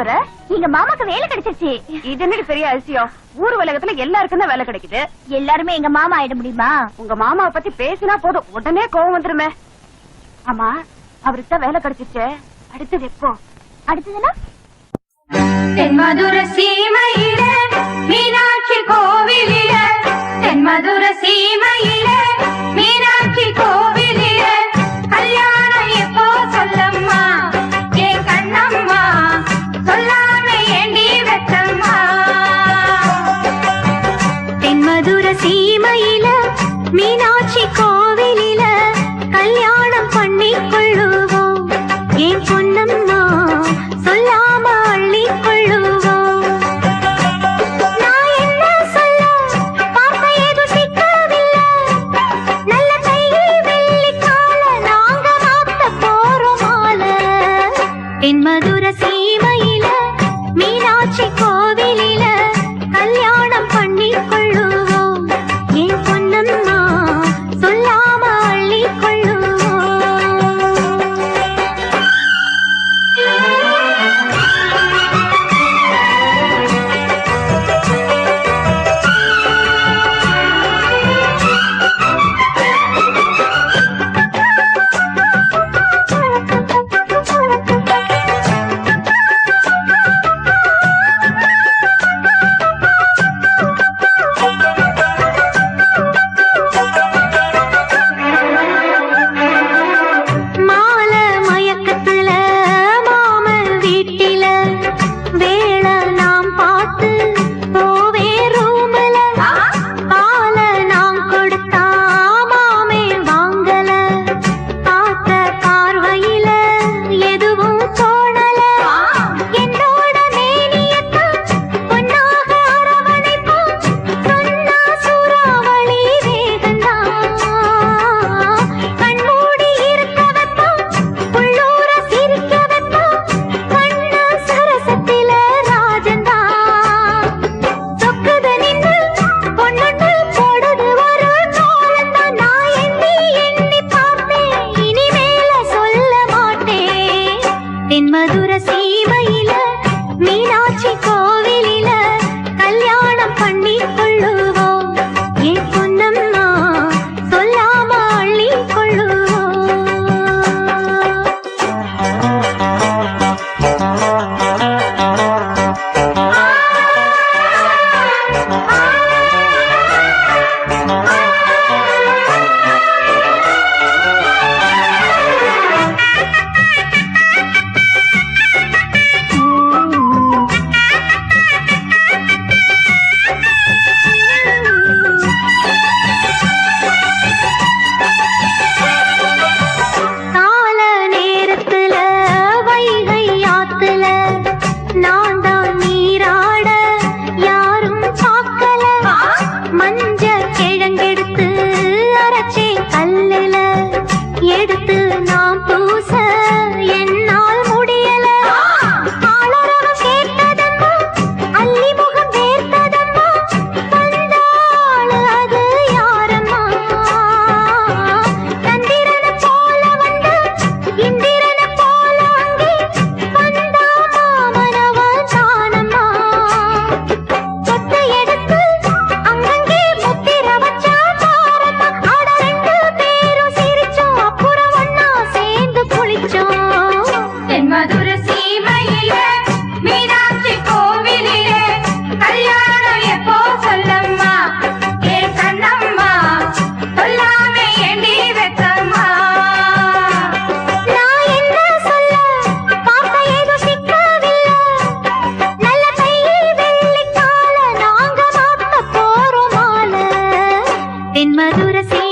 வர எங்க மாமாக்கு வேலை கிடைச்சிருச்சு. இது என்னடி பெரிய அதிசயம் ஊர் உலகத்துல எல்லாருக்கும் தான் வேலை கிடைக்குது. எல்லாருமே எங்க மாமா ஆயிட முடியுமா? உங்க மாமாவை பத்தி பேசினா போதும். உடனே கோவம் வந்துருமே. ஆமா அவருக்கு தான் வேலை கிடைச்சிருச்சு. அடுத்தது எப்போ? அடுத்ததுன்னா? தென்மதுர சீமையில சீமையில மீனாட்சி கோவிலில கல்யாணம் பண்ணி கொள்ளுவோம் என் பொன்னம்மா சொல்லா தென்மதுர சீமையில மீனாட்சி கோவிலில கல்யாணம் தென் மதுர சே